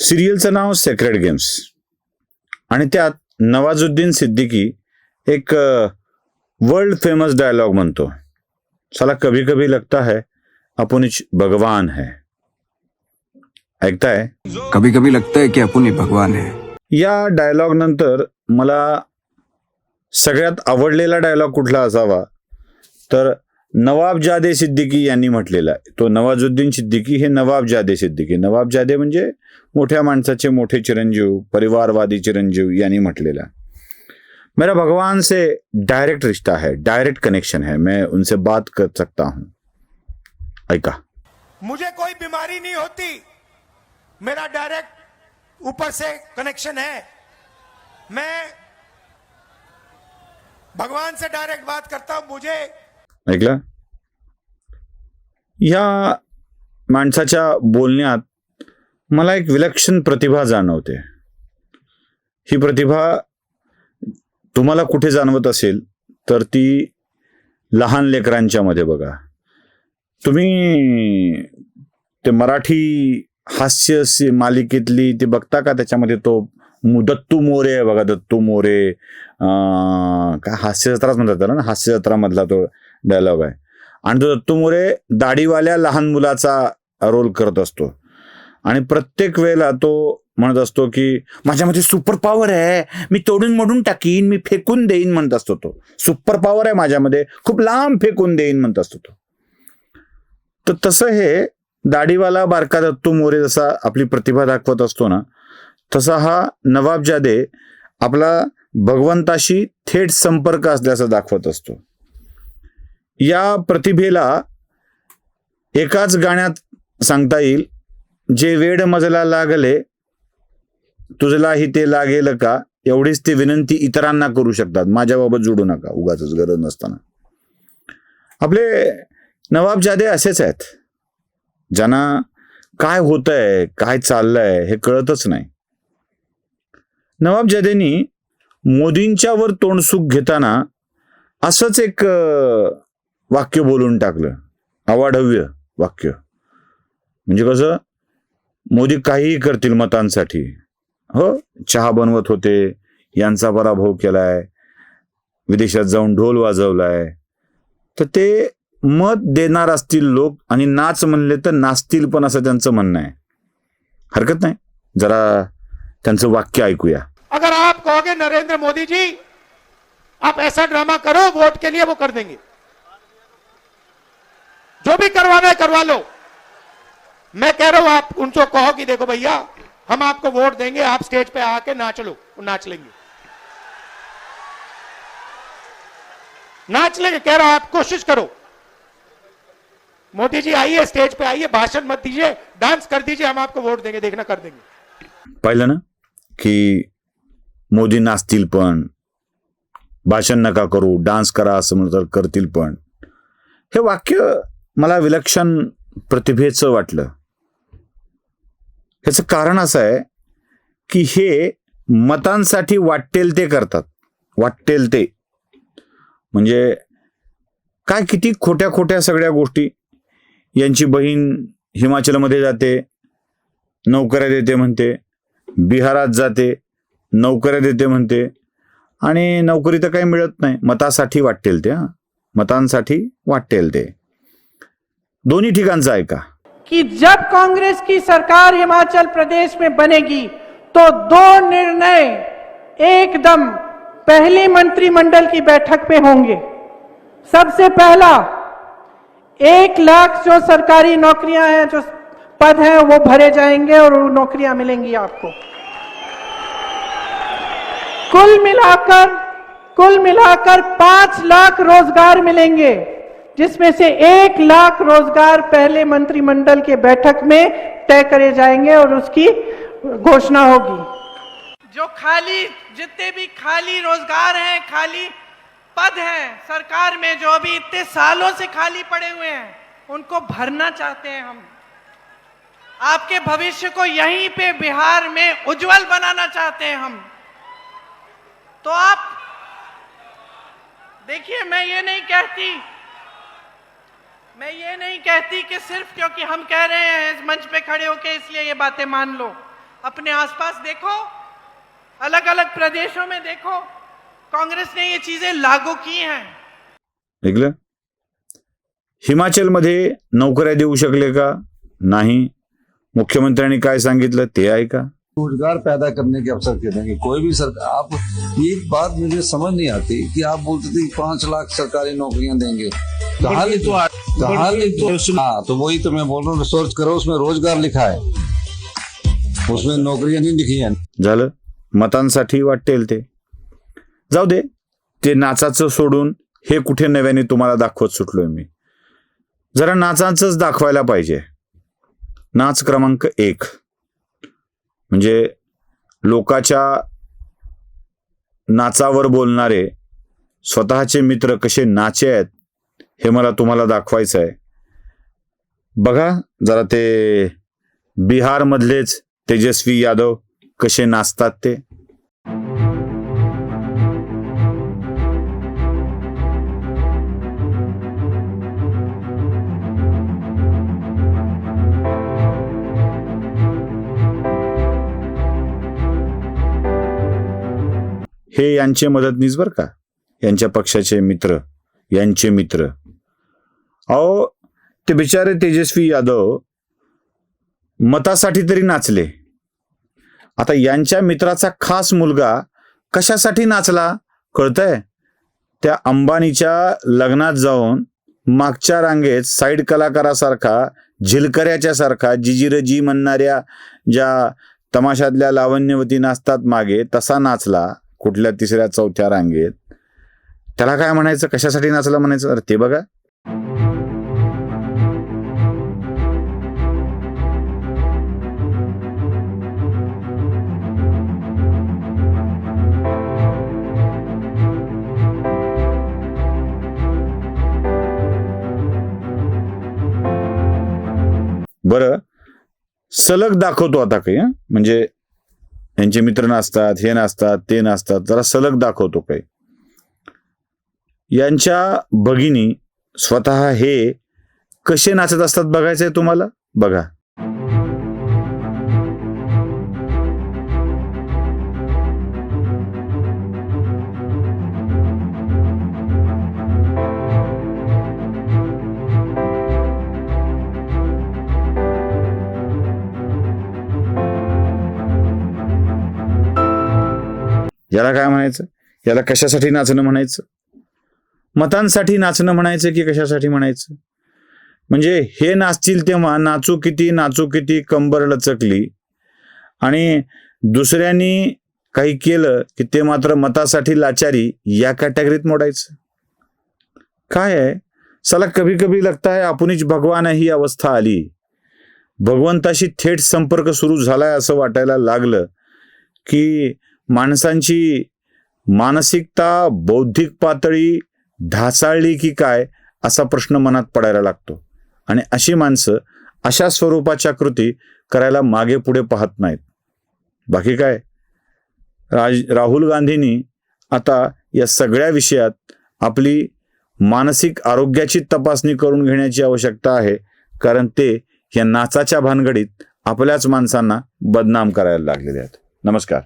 सिरियलचं नाव secret games आणि त्यात नवाजुद्दीन सिद्दीकी एक वर्ल्ड फेमस डायलॉग म्हणतो. साला कभी कभी लगता है अपुनिच भगवान है. ऐकताय? कभी कभी लगता है कि अपन भगवान है. या डायलॉग नंतर मला सगळ्यात आवडलेला डायलॉग कुठला असावा? तर नवाबजादे सिद्दीकी यांनी म्हटलेला आहे. तो नवाजुद्दीन सिद्दीकी हे नवाबजादे सिद्दीकी. नवाबजादे म्हणजे मोठ्या माणसाचे मोठे चिरंजीव, परिवारवादी चिरंजीव यांनी म्हटलेला आहे. मेरा भगवान से डायरेक्ट रिश्ता है डायरेक्ट कनेक्शन है. मैं उनसे बात कर सकता हूँ। ऐका। मुझे कोई बीमारी नहीं होती। मेरा डायरेक्ट ऊपर से कनेक्शन है। मैं भगवान से डायरेक्ट बात करता हूँ। मुझे ऐकलं? या माणसाच्या बोलण्यात मला एक विलक्षण प्रतिभा जाणवते. ही प्रतिभा तुम्हाला कुठे जाणवत असेल तर ती लहान लेकरांच्या मध्ये बघा. तुम्ही ते मराठी हास्य मालिकेतली ते बघता का? त्याच्यामध्ये तो दत्तू मोरे आहे बघा दत्तू मोरे. काय हास्य जत्राच म्हणतात त्याला ना? हास्य जत्रा मधला तो डायलॉग आहे. आणि तो दत्तू मोरे दाढीवाल्या लहान मुलाचा रोल करत असतो. आणि प्रत्येक वेळेला तो म्हणत असतो की माझ्यामध्ये सुपर पॉवर आहे. मी तोडून मोडून टाकीन मी फेकून देईन म्हणत असतो तो. सुपर पॉवर आहे माझ्यामध्ये. खूप लांब फेकून देईन म्हणत असतो तो. तर तसं हे दाढीवाला बारका दत्तू मोरे जसा आपली प्रतिभा दाखवत असतो ना तसा हा नवाबजादे आपला भगवंताशी थेट संपर्क असल्याचं दाखवत असतो. या प्रतिभेला एकाच गाण्यात सांगता येईल जे वेड मजला लागले तुझलाही ते लागेल का? एवढीच ती विनंती इतरांना करू शकतात. माझ्याबाबत जोडू नका उगाच गरज नसताना. आपले नवाबजादे असेच आहेत ज्यांना काय होत आहे काय चाललंय हे कळतच नाही. नवाबजादेनी मोदींच्यावर तोंडसुख घेताना असंच एक वाक्य बोलून टाकलं. अवाढव्य वाक्य. म्हणजे कसं? मोदी काहीही करतील मतांसाठी. हो चहा बनवत होते यांचा पराभव केलाय विदेशात जाऊन ढोल वाजवलाय. तर ते मत देणार असतील लोक आणि नाच म्हणले तर नाचतील पण असं त्यांचं म्हणणं आहे. हरकत नाही. जरा त्यांचं वाक्य ऐकूया. अगर आप कहोगे नरेंद्र मोदी जी आप ऐसा ड्रामा करो वोट के लिए वो कर देंगे. जो भी करवाना है, करवा लो। मैं कह रहा हूँ, आप उनको कहो कि देखो भैया, हम आपको वोट देंगे, आप स्टेज पे आके नाच लो, नाच लेंगे। नाच लेंगे, कह रहा हूँ, आप कोशिश करो। मोदी जी, आइए, स्टेज पे आइए, भाषण मत दीजिए, डांस कर दीजिए, हम आपको वोट देंगे, देखना कर देंगे। पाहिलं ना, की मोदी नाचतील पण, भाषण नका करू डान्स करा असं म्हणतात करतील पण। हे वाक्य मला विलक्षण प्रतिभेचं वाटलं. ह्याचं कारण असं आहे की हे मतांसाठी वाटेल ते करतात. वाटेल ते. म्हणजे काय किती खोट्या खोट्या सगळ्या गोष्टी. यांची बहीण हिमाचलमध्ये जाते नोकऱ्या देते म्हणते बिहारात जाते नोकऱ्या देते म्हणते. आणि नोकरी तर काही मिळत नाही. मतासाठी वाटेल ते हां. मतांसाठी वाटेल ते. दोन्ही ठिकाणचं ऐका कि? जब कांग्रेस की सरकार हिमाचल प्रदेश में बनेगी तो दो निर्णय एकदम पहली मंत्रिमंडल की बैठक पे होंगे। सबसे पहला, एक लाख जो सरकारी नौकरियाँ हैं, जो पद हैं, वो भरे जाएँगे और नौकरियाँ मिलेंगी आपको। कुल मिलाकर कुल मिलाकर पाँच लाख रोज़गार मिलेंगे। जिसमें से एक लाख रोज़गार पहले मंत्रिमंडल के बैठक में तय करे जाएँगे और उसकी घोषणा होगी। जो खाली, जितने भी खाली रोज़गार हैं, खाली पद हैं, सरकार में जो अभी इतने सालों से खाली पड़े हुए हैं, उनको भरना चाहते हैं हम। आपके भविष्य को यहीं पे बिहार में उज्जवल बनाना चाहते हैं हम। तो आप, देखिए, मैं ये नहीं कहती मैं ये नहीं कहती कि सिर्फ़ क्योंकि हम कह रहे हैं इस मंच पे खड़े होके इसलिए ये बातें मान लो। अपने आसपास देखो अलग अलग प्रदेशों में देखो कांग्रेस ने ये चीज़ें लागू की हैं। ऐकलं हिमाचलमध्ये नोकऱ्या देऊ शकले का? नाही. मुख्यमंत्र्यांनी काय सांगितलं ते ऐका. रोज़गार पैदा करने के अवसर के देंगे कोई भी सरकार आप एक बात मुझे समझ नहीं आती कि आप बोलते थे पाँच लाख सरकारी नौकरियाँ देंगे। कहा नहीं तो हाँ तो वही तो मैं बोल रहा हूँ रिसर्च करो उसमें रोजगार लिखा है। उसमें नौकरियां नहीं लिखी हैं। झालं? मतांसाठी वाटेल ते. जाऊ दे. ते नाचाचं सोडून हे कुठे नव्याने तुम्हाला दाखवत सुटलोय मी. जरा नाचाचंच दाखवायला पाहिजे. नाच क्रमांक एक. म्हणजे लोकाच्या नाचावर बोलणारे स्वतःचे मित्र कसे नाचे आहेत हे मला तुम्हाला दाखवायचं आहे बघा जरा ते बिहारमधलेच तेजस्वी यादव कसे नाचतात ते. हे यांचे मदतनीस बर का? यांच्या पक्षाचे मित्र यांचे मित्र. अहो ते बिचारे तेजस्वी यादव मतासाठी तरी नाचले. आता यांच्या मित्राचा खास मुलगा कशासाठी नाचला कळतंय? त्या अंबानीच्या लग्नात जाऊन मागच्या रांगेत साईड कलाकारासारखा झिलकऱ्याच्या सारखा जिजिर जी म्हणणाऱ्या ज्या तमाशातल्या लावण्यवती नाचतात मागे तसा नाचला कुठल्या तिसऱ्या चौथ्या रांगेत. त्याला काय म्हणायचं? कशासाठी नाचला म्हणायचं? अरे ते बघा. बरं सलग दाखवतो आता काही म्हणजे यांचे मित्र नाचतात हे नाचतात ते नाचतात जरा सलग दाखवतो काही. यांच्या भगिनी स्वतः हे कसे नाचत असतात बघायचंय तुम्हाला? बघा. याला काय म्हणायचं? याला कशासाठी नाचणं म्हणायचं? मतांसाठी नाचणं म्हणायचं की कशासाठी म्हणायचं? म्हणजे हे नाचतील तेव्हा नाचू किती नाचू किती कंबर लचकली. आणि दुसऱ्यांनी काही केलं की ते मात्र मतासाठी लाचारी या कॅटेगरीत मोडायचं. काय आहे? चला कभी कभी लगता है आपणच भगवान ही अवस्था आली. भगवंताशी थेट संपर्क सुरू झालाय असं वाटायला लागलं की माणसांची मानसिकता बौद्धिक पातळी ढासाळली की काय असा प्रश्न मनात पडायला लागतो. आणि अशी माणसं अशा स्वरूपाच्या कृती करायला मागे पुढे पाहत नाहीत. बाकी काय? राज राहुल गांधींनी आता या सगळ्या विषयात आपली मानसिक आरोग्याची तपासणी करून घेण्याची आवश्यकता आहे कारण ते या नाचाच्या भानगडीत आपल्याच माणसांना बदनाम करायला लागलेले आहेत. नमस्कार.